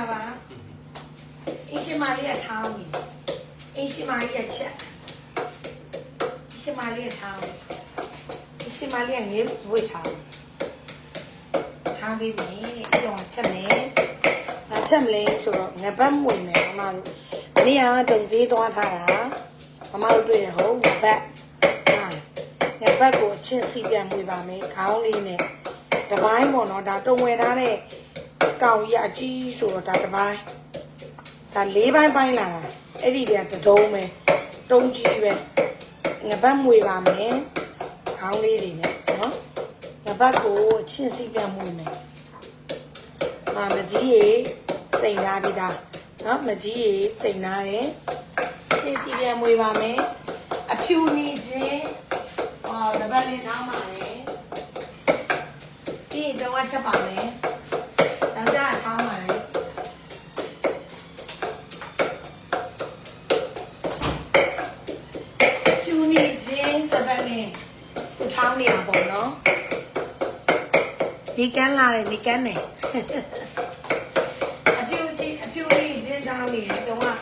တာပါအင်းရှင်မလေးကထောင်းနေအင်းရှင်မလေးကချက်အင်းရှင်မလေးကထောင်းအင်းရှင်မလေးကငေးဝိတ်ထောင်းထောင်းပြီးပြီအဲ့တော့ချက်မယ်အချက်မလဲဆိုတော့ငပတ်မွေမယ်မမတို့မနေ့ကတုံစည်းသွားထားတာမမတို့တွေ့ရဟုတ်ငပတ်ဟာငပတ်ကိုအချင်းစီပြန်မွေပါမယ်ခေါင်းလေးနဲ့တပိုင်းပေါ့နော်ဒါတုံဝယ်ထားတဲ့ ကောင်ကြီးအကြီးဆိုတော့ဒါတစ်ပိုင်းဒါလေးပိုင်းပိုင်းလာတာအဲ့ဒီတည်းကတဒုံးပဲတုံးကြီးပဲငပတ်မွေပါမယ်ခေါင်းလေးတွေနဲ့နော်ငပတ်ကိုအချင်းစီပြန်မွေမယ်မာမကြီးရေစိန်ထားပြီးသားနော်မကြီးရေစိန်ထားတယ်ချင်းစီပြန်မွေပါမယ်အဖြူနေခြင်းဟောတပတ်လေးထောင်းပါလေပြီးရင်တော့ချက်ပါမယ် ယောက်ျားကထောင်းပါလေဖြူနေချင်းစပတ်နဲ့ကိုထောင်းနေတာပေါ့နော်ဒီကန်းလာတယ်ဒီကန်းနေအဖြူချင်းအဖြူနေချင်းထောင်းနေတယ်တော့ကငါ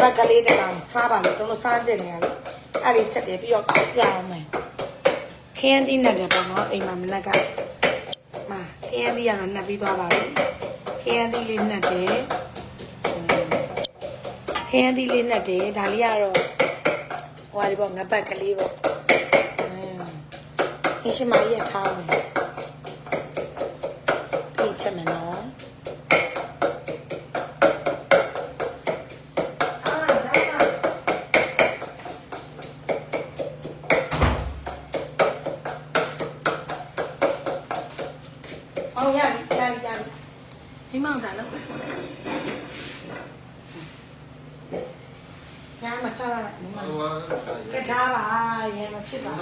ဘက်ကလေးတစ်ကောင်စားပါလို့တော့စားကြနေရလို့အဲ့ဒီချက်တယ်ပြီးတော့ပြအောင်မယ်ခင်းသီးနဲ့တယ်ပေါ့နော်အိမ်မှာမနက်ကမှာ ခင်းသီးကတော့နှက်ပြီးသွားပါပြီခရမ်းသီးလေးနှက်တယ်ခရမ်းသီးလေးနှက်တယ်ဒါလေးကတော့ဟိုဟာလေးပေါ့ငပတ်ကလေးပေါ့အင်းရှင်မကြီးရထားမယ်ပြင်ချက်မယ်နော်အာဇာတ်အောင်ရပြီရပြီရပြီ မိမောင်တာလို့ညာမဆလာလိုက်မိမောင်ကထားပါရေမဖြစ်ပါ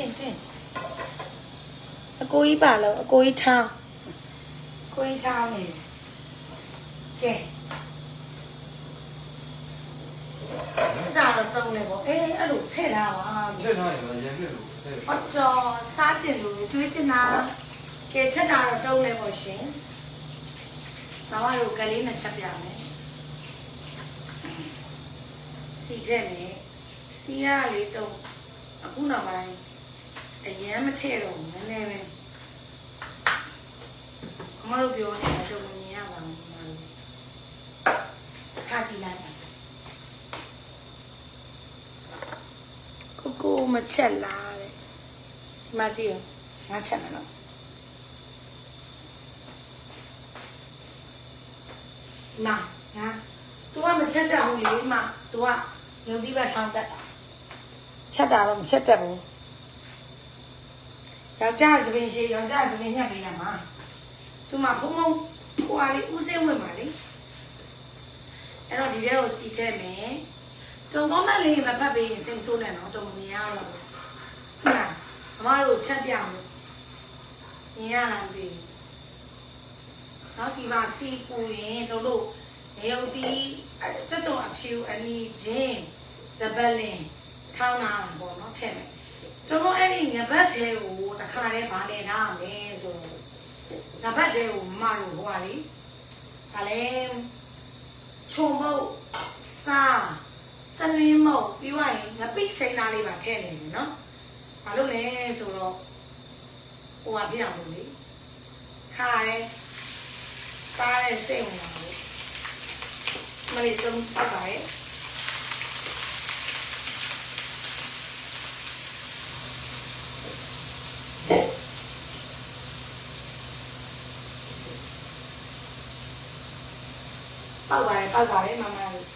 တင်တင်အကိုကြီးပါလို့အကိုကြီးထောင်းကိုကြီးထောင်းနေတယ်ကဲစစ်တာတော့တုံးလေပေါ့အေးအဲ့လိုထည့်ထားပါလက်ထားရင်လည်းရန်ပြည့်လို့တဲ့ဟောကြော်စားကျင်လို့ကျွေးချင်တာကဲချက်တာတော့တုံးလေပေါ့ရှင်ဘာမှလို့ကလေးနဲ့ချက်ပြမယ်စီတဲ့မယ်စီရလေးတုံးအခုနောက်ပိုင်း အရန်မထည့်တော့ဘူးနည်းနည်းပဲအမတို့ပြောနေတာတော့မမြင်ရပါဘူးမတို့ခါကြည့်လိုက်ပါကိုကိုမချက်လားတဲ့ဒီမှာကြည့်ရောငါချက်မယ်နော်ဒီမှာငါ तू ကမချက်တတ်ဘူးလေဒီမှာ तू ကယုံသီးဘက်ထောင်းတတ်တာချက်တာတော့မချက်တတ်ဘူး ယောက်ျားသပင်ရှိယောက်ျားသပင်ညှက်ပေးရမှာ तू မှာဘုံဘုံဟိုဟာလေးဥစင်းဝင်ပါလေအဲ့တော့ဒီထဲကိုစီထည့်မယ်တုံကောမလေးမဖတ်ပေးရင်စိတ်ဆိုးနေတော့တုံမမြင်ရတော့ဘူးဟုတ်လားအမတို့ချက်ပြအောင်မြင်ရလားမသိဘူးနောက်ဒီမှာစီပူရင်တို့တို့နေုံတီးစက်တော်အဖြူအနီချင်းဇပလင်ထောင်းလာတာပေါ့နော်ထည့်မယ် တို့တို့အဲ့ဒီငပတ်သေးကိုတစ်ခါတည်းဗာနေထားမယ်ဆိုငပတ်သေးကိုမတို့ဟိုပါလေဒါလည်းခြုံမုတ်စားစနွင်းမုတ်ပြီးွားရင်ငပိစိမ့်သားလေးပါထည့်နေတယ်နော်။ဘာလို့လဲဆိုတော့ဟိုကပြအောင်လို့လေခါရဲပါရဲစိတ်ဝင်လာလို့မလေးတုံးပတ်ပါရဲ့ ပောက်ပါတယ်ပောက်ပါတယ်မမတို့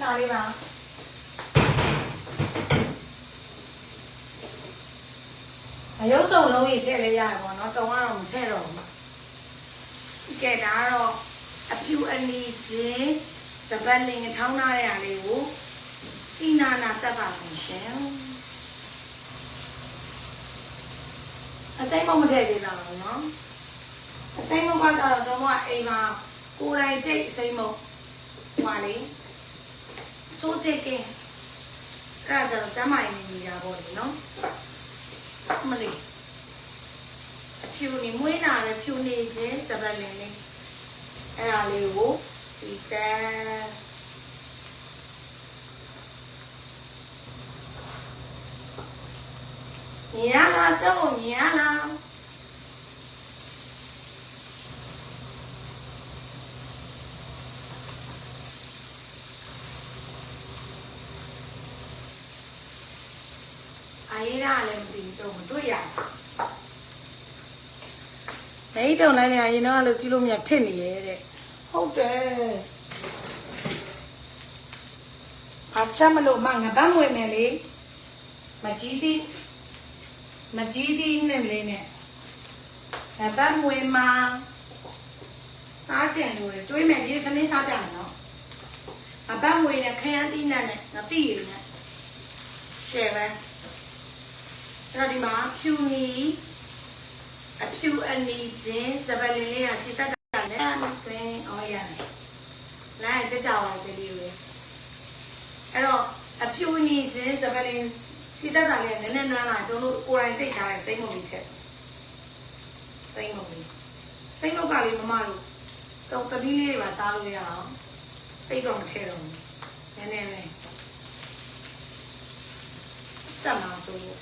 နားလေးပါအယုတ်ဆုံးလုံးကြီးထည့်လဲရရပါတော့တုံကတော့မထည့်တော့ဘူး ကဲဒါကတော့အဖြူအနီချင်းစပတ်လင်ထောင်းထားတဲ့အားလေးကိုစီနာနာတက်ပါမယ်ရှင်အစိမ်းမမထည့်သေးတာဘူးနော်အစိမ်းမကတော့တော့ကအိမ်မှာကိုယ်တိုင်ကြိတ်အစိမ်းမဟွာလေစိုးစိတ်ကင်းအဲ့ဒါကြတော့ကျမ်းမာရေးနေကြပါတော့နော်မလေးအ ဖြူနေမွေးနာပဲဖြူနေခြင်းစပတ်လင်းလေးအဲ့ဒါလေးကိုစီတန်းညီရလားတော့ညီရလားအာရတာလည်းမသိဘူးတော့မတွေ့ရဘူး နေတုံလိုက်နေရင်တော့လို့ကြည့်လို့မြတ်ထစ်နေရဲ့တဲ့ဟုတ်တယ်ဘာချမလို့မငါဗတ်မွေမယ်လေမကြီးသည်မကြီးသည်နဲ့လေးနဲ့ငါဗတ်မွေမှာစားကြံလို့ကျွေးမယ်ဒီခဏစားကြမယ်နော်ငါဗတ်မွေနဲ့ခရမ်းသီးနဲ့ငါတိရည်နဲ့ရှယ်ပဲအဲ့တော့ဒီမှာဖြူနီ အဖြူအနီချင်းစပလင်လေးကစီတတ်တာနဲ့တွင်အော်ရတယ်။လိုင်းကြကြအောင်ကလေးတွေအဲ့တော့အဖြူအနီချင်းစပလင်စီတတ်တာလေးကနည်းနည်းနွမ်းလာတို့တို့ကိုယ်တိုင်စိတ်ထားလိုက်စိတ်မုံလေးထက်စိတ်မုံလေးစိတ်မုံကလေးမမတို့တော့တပီးလေးတွေပါစားလို့ရအောင်စိတ်တော့မထဲတော့ဘူးနည်းနည်းပဲဆက်မှာဆိုလို့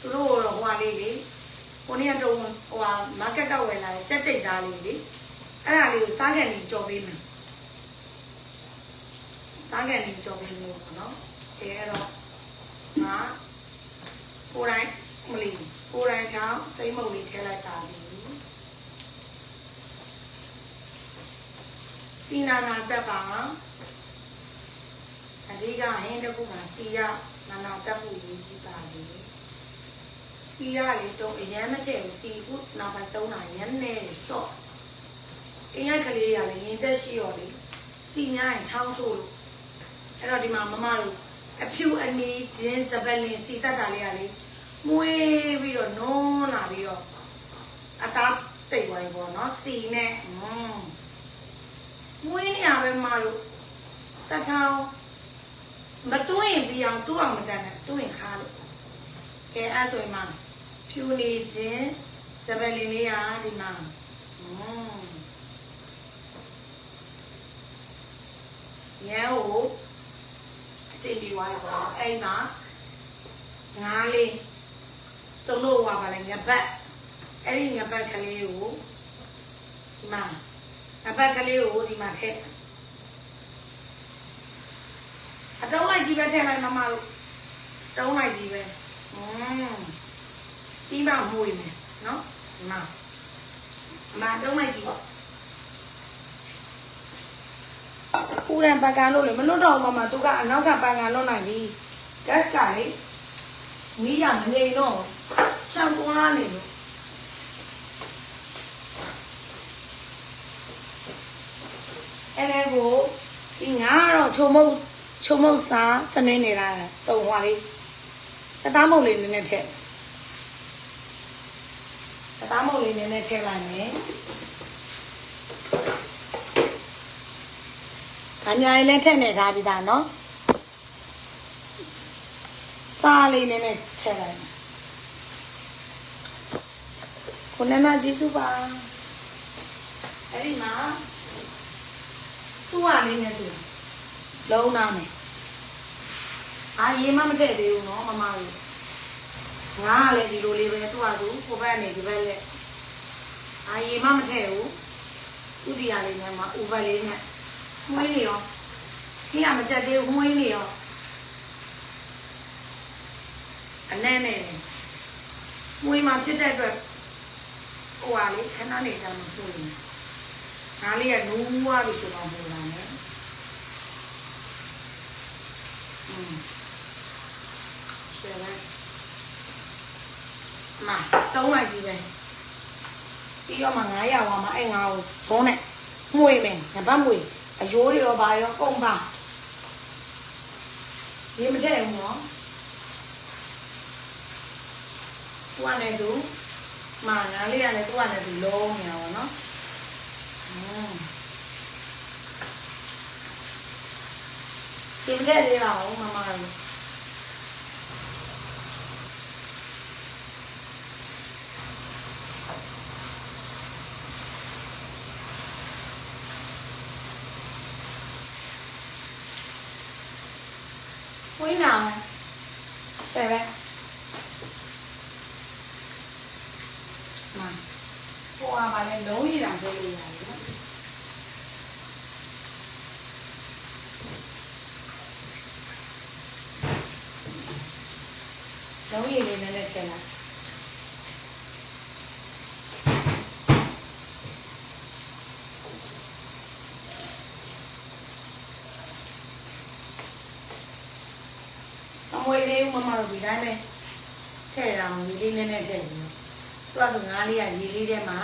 သူတို့တော့ဟွာလေးလေ ကိုနေ့ကတော့ဟိုဟာမားကတ်ကဝယ်လာတဲ့ကြက်ကြိတ်သားလေးလေအဲ့ဒါလေးကိုစားကန်ပြီးကြော်ပေးမယ်စားကန်ပြီးကြော်ပေးလို့ပေါ့နော်အဲအဲ့တော့ငါကိုယ်တိုင်မလီကိုယ်တိုင်ထောင်းစိမ့်မုတ်လေးထည့်လိုက်တာပြီစီနာနာတက်ပါအဒီကဟင်းတစ်ခုမှာစီရနာနာတက်ဖို့ရည်ကြည့်ပါလေ စီရလေးတော့အရင်မထည့်ဘူးစီခုနောက်ပိုင်းသုံးတာရမ်းနေရှော့အင်းရကလေးရလည်းရင်ချက်ရှိရောလေစီများရင်ချောင်းဆိုးလို့အဲ့တော့ဒီမှာမမတို့အဖြူအနီချင်းစပယ်လင်စီတက်တာလေးရလေမွေးပြီးတော့နုံးလာပြီးတော့အသားတိတ်သွားပြီပေါ့နော်စီနဲ့อืมမွေးနေရပဲမမတို့တထောင်မတွင်းရင်ပြီးအောင်တူအောင်မတတ်နဲ့တွင်းရင်ခါလို့ကဲအဲ့ဆိုရင်မှ ဖြူနေခြင်းစပယ်လင်လေးရဒီမှာอืมရဲကိုအစီပြီးသွားတော့အဲ့မှာငါးလေးတုံးလို့ဝါပါလေငပတ်အဲ့ဒီငပတ်ကလေးကိုဒီမှာငပတ်ကလေးကိုဒီမှာထည့်အတုံးလိုက်ကြီးပဲထည့်လိုက်မမတို့တုံးလိုက်ကြီးပဲอืม ပြီးမှမွေးမယ်နော်ဒီမှာအမတုံးလိုက်ကြီးပေါ့ပူရန်ပန်ကန်လို့လေမလွတ်တော့မှမသူကအနောက်ကပန်ကန်လွတ်နိုင်ပြီဂတ်ကလေမီးရမနေတော့ရှောင်းသွားနေလို့အဲ့ဒါကိုဒီငါကတော့ချုံမုတ်ချုံမုတ်စားစနေနေတာတုံဟွာလေးချက်သားမုတ်လေးနည်းနည်းထည့် ချက်သားမုတ်လေးနည်းနည်းထည့်လိုက်မယ်။အများကြီးလည်းထည့်နေထားပြီးသားနော်။စားလေးနည်းနည်းထည့်လိုက်မယ်။ကိုနနာကြည့်စုပါ။အဲ့ဒီမှာသူ့ဟာလေးနဲ့သူလုံးနာမယ်။အာရေမမထည့်သေးဘူးနော်မမကြီး။ ငါကလည်းဒီလိုလေးပဲသူ့ဟာသူကိုဘက်နေဒီဘက်လက်။အာရေမမထည့်ဘူး။ဥတီယာလေးနဲ့မှဥပတ်လေးနဲ့မွေးနေရောခင်းရမကြက်သေးဘူးမွေးနေရောအနည်းနဲ့မွေးမှဖြစ်တဲ့အတွက်ဟိုဟာလေးခဏနေကြမှာပို့နေငါလေးကနူးဝါပြီဆိုတော့ပို့လာမယ်อืมရှယ်လိုက် မတုံးလိုက်ကြည့်ပဲဒီပြီးတော့မှ900ဝါမှာအဲ့ငါကိုဇုံးနဲ့မှုေမယ်ငပတ်မှုေအယိုးတွေရောပါရောကုန်ပါဒီမတဲ့ဘူးနော်သူကလည်းသူမာငါလေးကလည်းသူကလည်းသူလုံးနေတာပေါ့နော်อืมဒီမတဲ့လေးပါဦးမမတို့ ဝင်းနာဆယ်ပဲမာဟိုအားပါလဲလုံးရည်တာပြောလို့ရတယ်နော်လုံးရည်လေးနဲ့လည်းထည့်လိုက်အမွေလေးမမ တို့ဒီတိုင်းပဲထည့်ရအောင်ဒီလေးနဲ့နဲ့ထည့်ပြီးတော့သူကငါးလေးကရေလေးထဲမှာ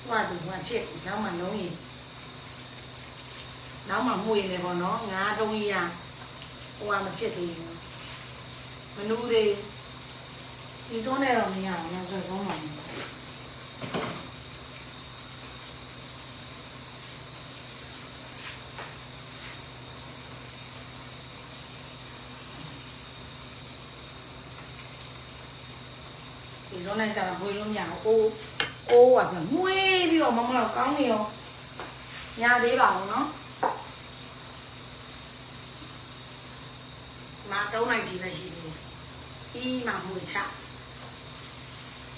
သူကသူကဖြစ်နောက်မှလုံးရည်နောက်မှမှုရည်လေပေါ့နော်ငါးတုံးကြီးရဟိုကမဖြစ်သေးဘူးမနူးသေးဒီစုံးနဲ့တော့မရဘူးနော်ဆိုဆုံးပါမယ်ဒီစုံးနဲ့ကျတော့ဘွေလို့မရဘူးအိုးအိုးကပြန်မွေးပြီးတော့မမတော့ကောင်းနေရောညာသေးပါဘူး နော်မာတုံးလိုက်ကြည့်ပဲရှိသေးတယ်ပြီးမှမွေချ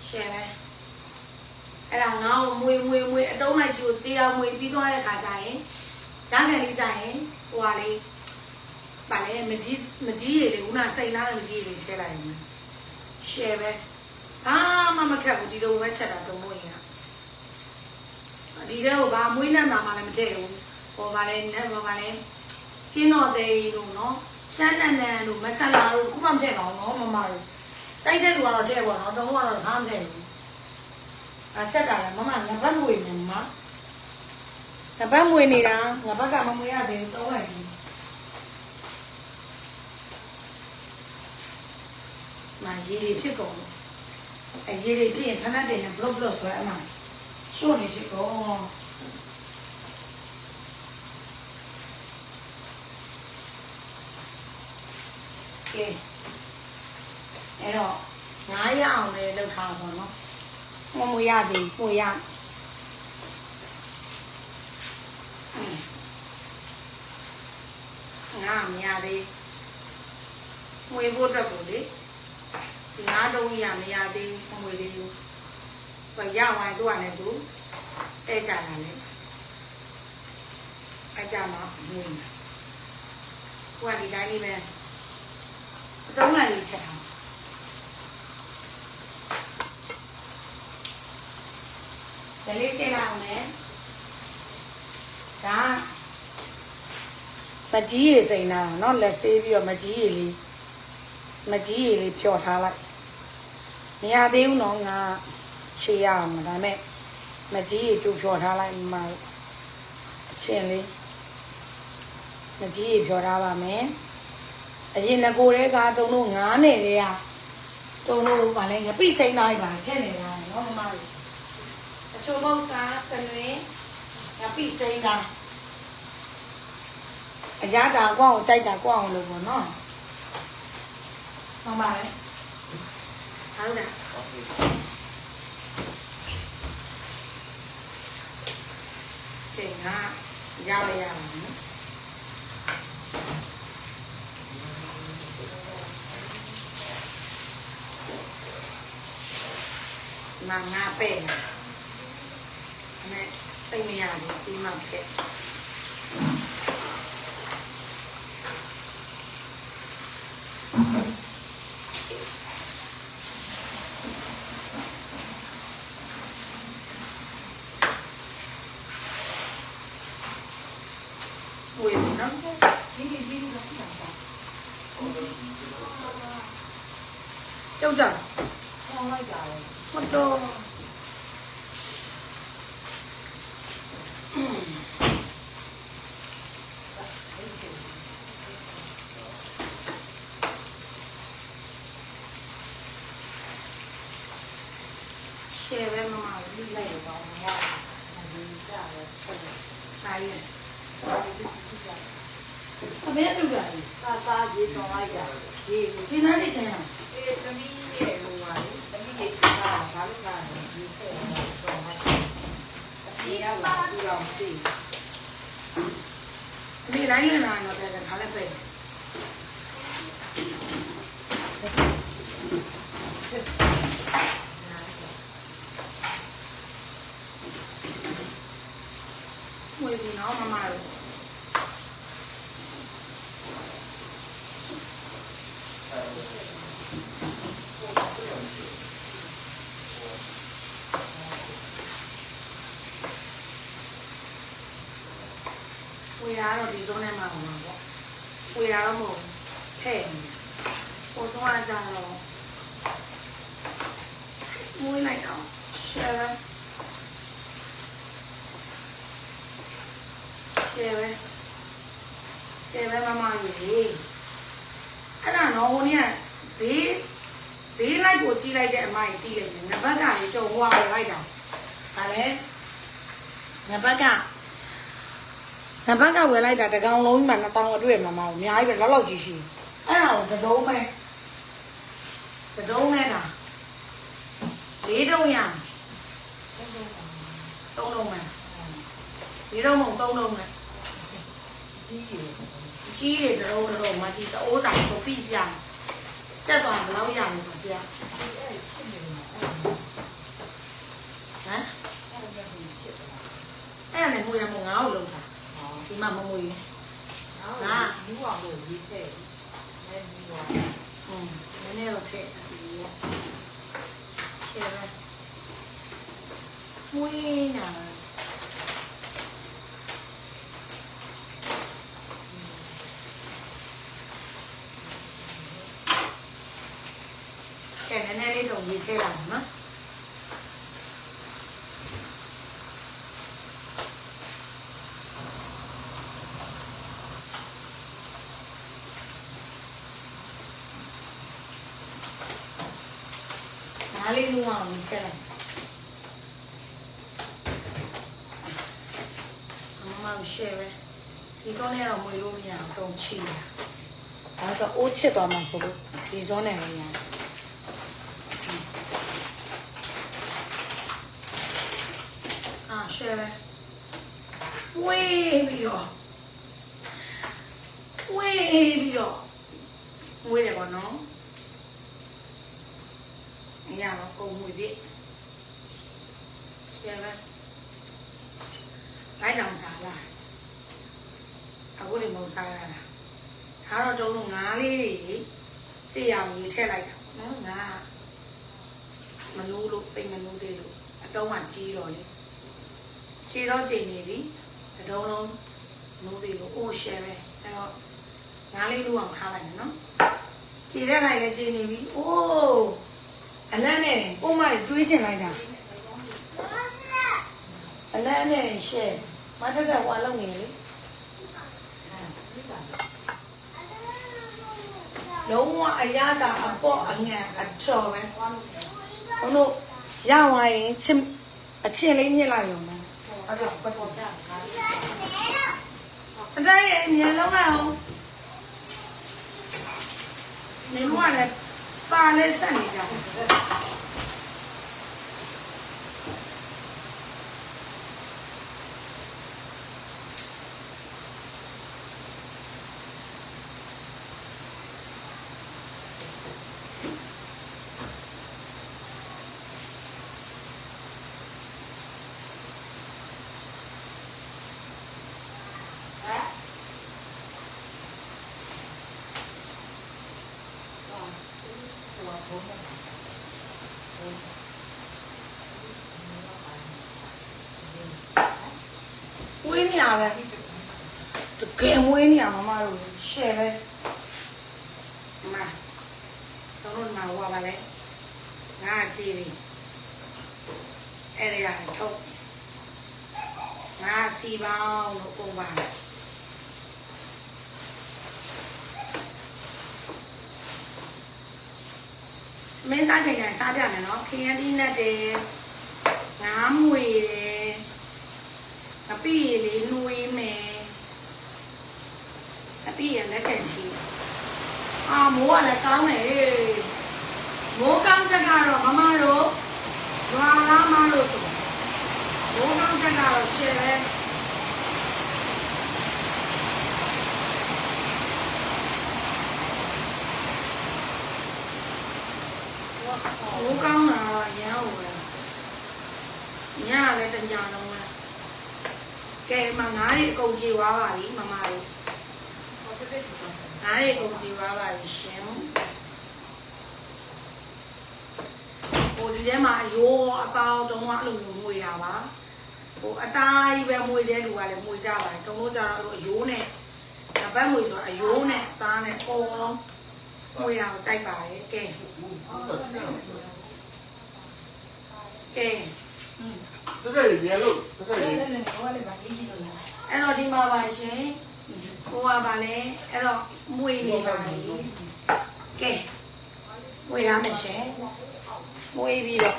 ရှယ်ပဲအဲ့ဒါငါ့ကိုမွေမွေမွေအတုံးလိုက်ကြိုကြေးအောင်မွေပြီးသွားတဲ့ခါကျရင်ဓာတ်နယ်လေးကျရင်ဟိုဟာလေးပါလေမကြီးမကြီးရည်လေခုနစိတ်လားမကြီးရည်ထည့်လိုက်ရင်ရှယ်ပဲ ဘာမှမခက်ဘူးဒီလိုပဲချက်တာတုံးမွေရဒီတဲ့ကိုဘာမွေးနှံတာမှလည်းမထည့်ဘူးဟောပါလေနဲ့ဟောပါလေကင်းတော်တဲ့လို့နော်ရှမ်းနန်နန်လို့မဆလာလို့ခုမှမထည့်ပါဘူးနော်မမတို့စိုက်တဲ့လူကတော့ထည့်ပါတော့တုံးကတော့ထားမထည့်ဘူးအချက်တာလည်းမမငပတ်မွေနေမှာငပတ်မွေနေတာငပတ်ကမမွေရသေးဘူးတုံးလိုက်ကြီးမရေတွေဖြစ်ကုန် လို့အရေတွေဖြစ်ရင်ခဏတည်းနဲ့ဘလော့ဘလော့ဆွဲအမှရှို့နေဖြစ်ကုန်ကဲအဲ့တော့ငားရအောင်လည်းလုပ်ထားပါတော့မမွေရသေးပွေရငါမရသေးမွေဖို့အတွက်ကိုလေ ဒီငါးတုံးရမရသေးမွေသေးဘူးဘရဝိုင်းတော့လည်းသူတဲ့ကြတာလေအကြမှာမွေကိုကဒီတိုင်းလေးပဲအတုံးလိုက်လေးချက်ထားဒါလေးစေးလာအောင်လေဒါမကြီးရေစိန်တာเนาะလက်ဆေးပြီးတော့မကြီးရေလေးမကြီးရေလေးဖြော်ထားလိုက် မရသေးဘူးနော်ငါခြေရအောင်ဒါပေမဲ့မကြီးရေကျိုးဖြော်ထားလိုက်မှာအချင်းလေးမကြီးရေဖြော်ထားပါမယ်အရင်ငကိုတဲကတုံတို့ငားနယ်တဲကတုံတို့ဗာလဲငပိစိမ့်သားပါခက်နေတာနော်မမလေးအချို့မဟုတ်စားဆလွင်ငပိစိမ့်သားအရတာကွာအောင်ကြိုက်တာကွာအောင်လို့ပေါ့နော်မမလေး န်ပါလေဟုတ်လားချိန်ကရောက်ရရအောင်နော်မငါပဲ့နေအဲ့တိတ်မရ တယ်ဒီမှာဖြစ် Ui, nó Châu trời Con tô share ပဲမမဘူး လိုက်တော့မရဘူးဒီကြတယ်ဆက်တယ် ဒါရည် ဒီဒီက အမေတို့ကလေ သာသာကြီးတော့လိုက်ရဒီကို ဒီနားနေစမ်းလား ဒီသမီးရဲ့ဟိုပါလေသမီးရဲ့ကဘာလို့ကဒီဆက်တော့မှ ဒီရပါဘူးတော့သိအမေလိုင်းနေတာတော့တဲ့ခါလည်းပဲမွေးပြီနော်မမ တို့ဝေရာတော့ဒီဇုံးထဲမှာပါပေါ့ဝေရာတော့မဟုတ်ဖဲ့နေပေါ်ဆုံးအကြတော့မွေးလိုက်တော့ share share ပဲ share ပဲမမကြီးလေအဲ့ဒါတော့ဟိုနေ့ကဈေးဈေးလိုက်ကိုကြီးလိုက်တဲ့အမကြီးတီးတယ်နံပါတ်ကလေကြုံဟွာပဲလိုက်တာဒါလည်းနံပါတ်က နံပါတ်ကဝယ်လိုက်တာတကောင်လုံးကြီးမှာ2000အတွေ့မှာမအောင်အများကြီးပဲလောက်လောက်ကြီးရှိအဲ့ဒါကိုတဒုံးပဲတဒုံးနဲ့တာလေးတုံးရသုံးလုံးပဲလေးတုံးမဟုတ်သုံးလုံးပဲဒီရကြီးတွေတဒုံးတဒုံးမကြီးတအိုးတိုင်းကိုပြပြကျက်သွားဘယ်လောက်ရလဲဆိုပြဒီအဲ့ချင်းနေမှာအဲ့ဟမ်အဲ့ဒါကိုချစ်တာအဲ့ဒါနဲ့ငွေရမို့ငါ့ကိုလုံးတာ ဟောဒီမှာမငွေငါလူအောင်လို့ရေးခဲ့တယ်ဒီကอืมနည်းနည်းတော့ထည့်ဒီရောရှယ်ပဲ မွေးနာကဲနည်းနည်းလေးတော့ရေးထည့်လိုက်နော်နားလေးလုံးအောင်ရေးထည့်လိုက်အမမရှယ်ပဲဒီကောင်းနဲ့တော့မွေလို့မရအောင်တုံချီတာဒါဆိုအိုးချစ်သွားမှာဆိုလို့ဒီဇွန်နဲ့မရဘူးအာရှယ်ပဲဝေးပြီးတော့ဝေးပြီးတော့ဝေးတယ်ပေါ့နော်အ ရာတော့ကုန်ဝေးပြီရှယ်ပဲလိုက်တောင်စားလားအခုဒီမုံစားရတာဒါတော့တုံးလို့ငါးလေးတွေကြည့်ရအောင်ရေးထည့်လိုက်တာပေါ့နော်ငါမနိုးလို့ပိတ်မနိုးသေးလို့အတုံးကကြီးတော့လေခြေတော့ချိန်နေပြီတဒုံးလုံးနိုးသေးလို့အိုးရှယ်ပဲအဲ့တော့ငါးလေးလူအောင်ထားလိုက်မယ်နော်ခြေတဲ့လိုက်လည်းချိန်နေပြီအိုး အလန်းနဲ့ပုံမတွေတွေးကျင်လိုက်တာအလန်းနဲ့ရှယ်မထက်ထက်ဟွာလုံးနေလေလုံးဝအရသာအပေါ့အငန်အချော်ပဲဘုန်းတို့ရသွားရင်ချစ်အချင်းလေးညစ်လိုက်ရုံပဲအဲ့ဒါပတ်ပေါ်တာငါအတိုင်းရဲ့အမြန်လုံးလိုက်အောင်နေလို့ကလ ည်းပါလဲဆက် နေကြတယ်ဝေးနေရပဲတကယ်မွေးနေရမမတို့ရှယ်ပဲမတော့တော့မှာဟွာပါလေငါကြည့်ပြီအဲ့ဒီကထုတ်ငါစီပေါင်းလို့ပုံပါလားမင်းစားချိန်တိုင်းစားပြမယ်နော်ခင်းရည်နဲ့တယ်ငါးမွေတယ် အပိရလေးနှွေးမယ်အပိရလက်ချက်ရှိအာမိုးကလည်းကောင်းတယ်ဟေးမိုးကောင်းချက်ကတော့မမတို့ရွာလားမလို့ဆိုမိုးကောင်းချက်ကတော့ရှယ်ပဲဘိုးကောင်းတာတော့ရမ်းဟိုပဲညကလည်းတညာလုံးပဲ ကဲမငါးရီအကုန်ကြည်သွားပါပြီမမတို့ဟောတက်တက်ကြည့်တော့ငါးရီအကုန်ကြည်သွားပါပြီရှင်ဟိုဒီထဲမှာအယိုးအပေါင်းတုံးကအဲ့လိုမျိုးမွေတာပါဟိုအသားကြီးပဲမွေတဲ့လူကလည်းမွေကြပါတယ်တုံးလို့ကြတော့အဲ့လိုအယိုးနဲ့တပတ်မွေဆိုအယိုးနဲ့အသားနဲ့အကုန်လုံးမွေတာကိုကြိုက်ပါတယ်ကဲကဲ တက်တက်ရေလို့တက်တက်ရေအဲ့အဲ့တော့ဒီမှာပါရှင်ဟိုကပါလဲအဲ့တော့မွေနေပါလေကဲမွေရမယ်ရှင်မွေပြီးတော့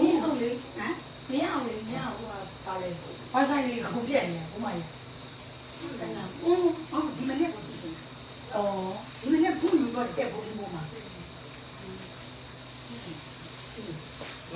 မင်းအောင်လေဟမ်မင်းအောင်လေမင်းအောင်ဟိုကပါလဲ wifi လေးကိုပြက်နေဟိုမှာဟုတ်ကဲ့ဟုတ်ဒီမနေ့ကကြည့်စင်အော်ဒီမနေ့ဘူးယူတော့တက်ဖို့ဒီမှာ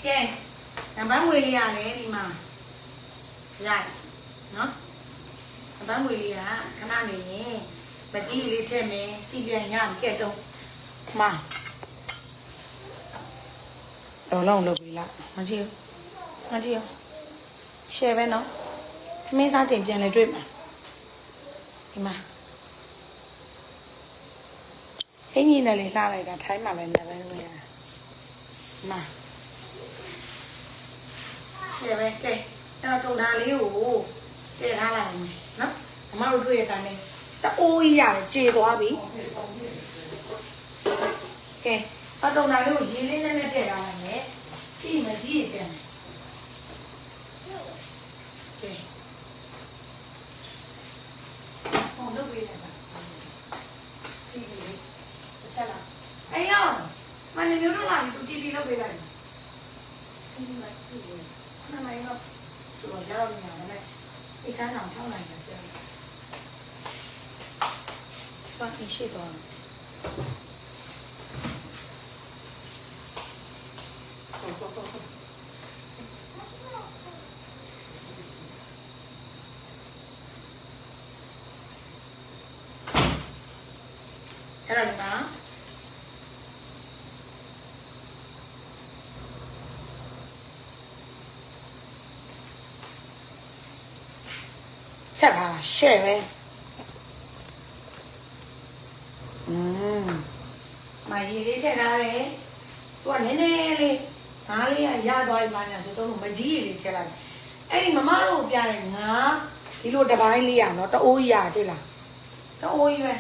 ကဲနံပါတ် ငွေလေးရတယ်ဒီမှာရိုက်နော်နံပါတ်ငွေလေးကခဏနေရင်မကြီးလေးထည့်မယ်စီပြန်ရမယ်ကဲတော့မှာတော့လုံးလုပ်ပြီးလားမကြည့်ဘူးမကြည့်ဘူးရှယ်ပဲနော်မင်းစားချိန်ပြန်လဲတွေ့မှာဒီမှာအင်းကြီးနဲ့လေးလှလိုက်တာထိုင်းမှာပဲနေပဲလို့ရဒီမှာ ကဲပဲကဲအဲ့တော့တုံသားလေးကိုတည်ထားလိုက်မယ်နော်အမတို့တွေ့ရတာနဲ့တအိုးကြီးရတယ်ကျေသွားပြီကဲအတုံသားလေးကိုရေလေးနဲ့နဲ့တည်ထားလိုက်မယ်ပြီးမကြီးရကျန်ကဲဟောလုပ်ပေးတယ်ပြီးပြီတစ်ချက်လားအေးရောမနေမျိုးတော့လာပြီသူတီတီလုပ်ပေးလိုက်ပြီးပြီ 我家里养的那，一山两来的。把你卸掉了。ချက်ထားတာရှယ်ပဲอืมမရေလေးထည့်ထားတယ်သူကနည်းနည်းလေးငါးလေးကရသွားပြီပါညာဆိုတော့မကြီးရေလေးထည့်လိုက်အဲ့ဒီမမတို့ကိုပြတယ်ငါဒီလိုတစ်ပိုင်းလေးရနော်တအိုးကြီးရတွေ့လားတအိုးကြီးပဲ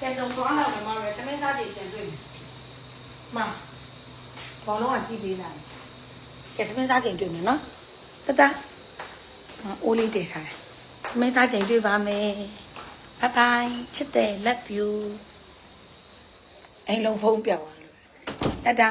ကဲတော့သွားလာမမပဲတမင်းစားကြည့်ပြန်တွေ့ မယ်မဘောလုံးကကြည့်ပေးလာတယ်ကဲတမင်းစားကြည့်တွေ့မယ်နော်တတအိုးလေးတည်ထားတယ်တမင်းစားကြည့်တွေ့ပါမယ်ဘိုင်ဘိုင်ချစ်တယ် love you အိမ်လုံးဖုံးပြောက်သွားလို့တတ